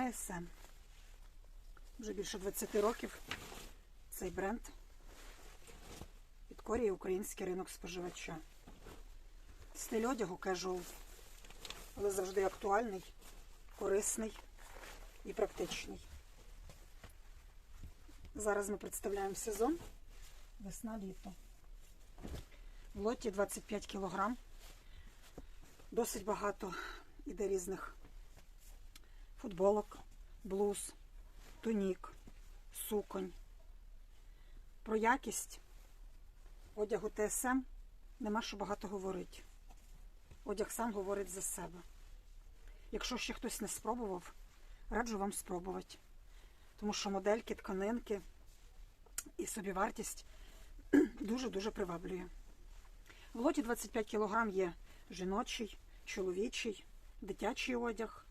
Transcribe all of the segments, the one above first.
ТСМ. Вже більше 20 років цей бренд підкорює український ринок споживача. Стиль одягу casual, але завжди актуальний, корисний і практичний. Зараз ми представляємо сезон весна-літо. В лоті 25 кг. Досить багато іде різних футболок, блуз, тунік, суконь. Про якість одягу ТСМ нема що багато говорити. Одяг сам говорить за себе. Якщо ще хтось не спробував, раджу вам спробувати. Тому що модельки, тканинки і собівартість дуже-дуже приваблює. В лоті 25 кг є жіночий, чоловічий, дитячий одяг,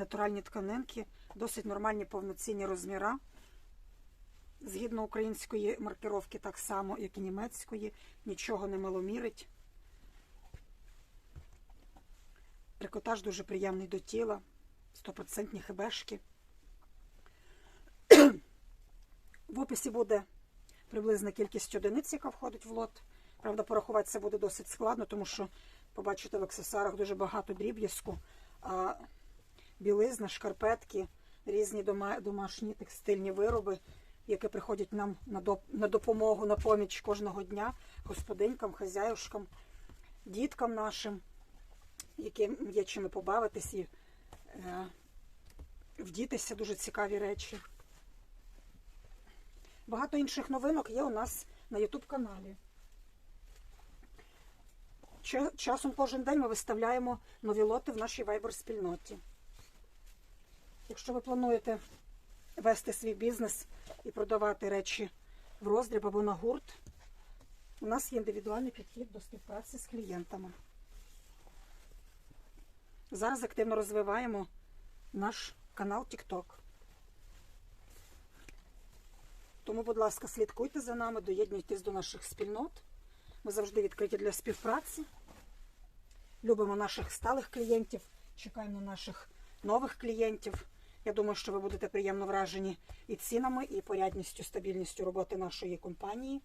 натуральні тканинки, досить нормальні повноцінні розміра. Згідно української маркировки, так само, як і німецької, нічого не маломірить. Трикотаж дуже приємний до тіла, 100% хебешки. В описі буде приблизна кількість одиниць, яка входить в лот. Правда, порахувати це буде досить складно, тому що побачите в аксесуарах дуже багато дріб'язку, білизна, шкарпетки, різні домашні текстильні вироби, які приходять нам на допомогу, на поміч кожного дня господинькам, хазяюшкам, діткам нашим, яким є чим побавитись і е, вдітися дуже цікаві речі. Багато інших новинок є у нас на YouTube каналі. Часом кожен день ми виставляємо нові лоти в нашій Viber спільноті. Якщо ви плануєте вести свій бізнес і продавати речі в роздріб або на гурт, у нас є індивідуальний підхід до співпраці з клієнтами. Зараз активно розвиваємо наш канал TikTok. Тому, будь ласка, слідкуйте за нами, доєднуйтесь до наших спільнот. Ми завжди відкриті для співпраці. Любимо наших сталих клієнтів, чекаємо на наших нових клієнтів. Я думаю, що ви будете приємно вражені і цінами, і порядністю, стабільністю роботи нашої компанії.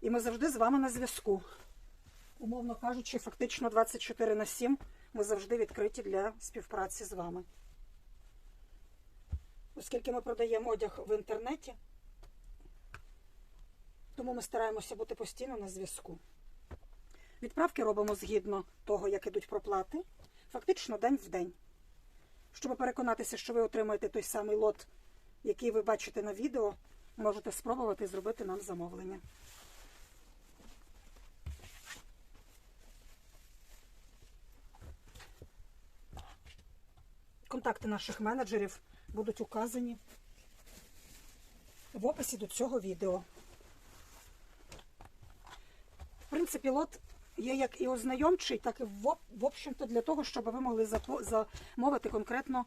І ми завжди з вами на зв'язку. Умовно кажучи, фактично 24 на 7 ми завжди відкриті для співпраці з вами. Оскільки ми продаємо одяг в інтернеті, тому ми стараємося бути постійно на зв'язку. Відправки робимо згідно того, як ідуть проплати, фактично день в день. Щоб переконатися, що ви отримаєте той самий лот, який ви бачите на відео, можете спробувати зробити нам замовлення. Контакти наших менеджерів будуть указані в описі до цього відео. В принципі, лот є як і ознайомчий, так і в, в общем-то для того, щоб ви могли замовити конкретно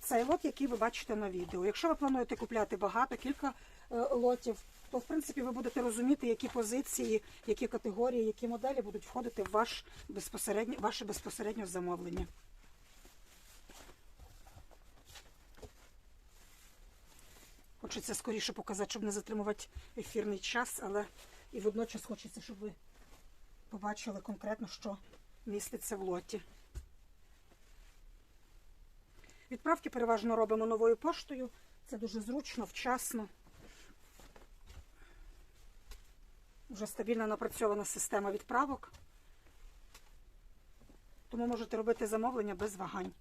цей лот, який ви бачите на відео. Якщо ви плануєте купляти багато, кілька е, лотів, то в принципі ви будете розуміти, які позиції, які категорії, які моделі будуть входити в ваш безпосередньо, ваше безпосередньо замовлення. Хочеться скоріше показати, щоб не затримувати ефірний час, але і водночас хочеться, щоб ви побачили конкретно, що міститься в лоті. Відправки переважно робимо новою поштою. Це дуже зручно, вчасно. Вже стабільно напрацьована система відправок. Тому можете робити замовлення без вагань.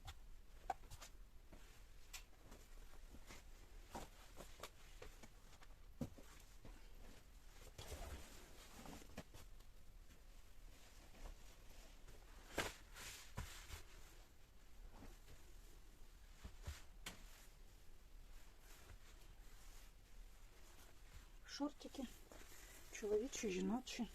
Шортики, чоловічі, жіночі.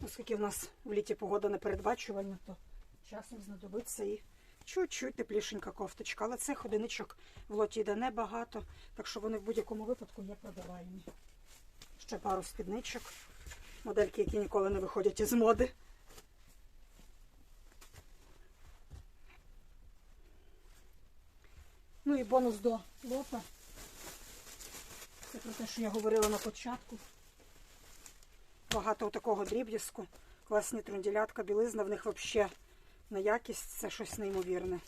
Оскільки в нас в літі погода непередбачувальна, то часом знадобиться і Чуть-чуть теплішенька кофточка, але цих одиничок в лоті йде небагато, так що вони в будь-якому випадку є продаваємі. Ще пару спідничок. Модельки, які ніколи не виходять із моди. Ну і бонус до лота. Це про те, що я говорила на початку. Багато такого дріб'язку. Класні трунділятка, білизна, в них взагалі на якість це щось неймовірне.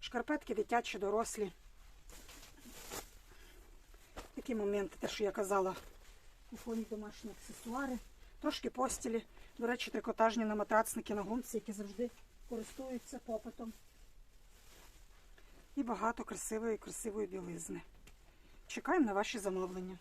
Шкарпетки дитячі, дорослі. Такі моменти, те, що я казала, у фоні домашні аксесуари. Трошки постілі. До речі, трикотажні на матрацники на гумці, які завжди користуються попитом. І багато красивої, красивої білизни. Чекаємо на ваші замовлення.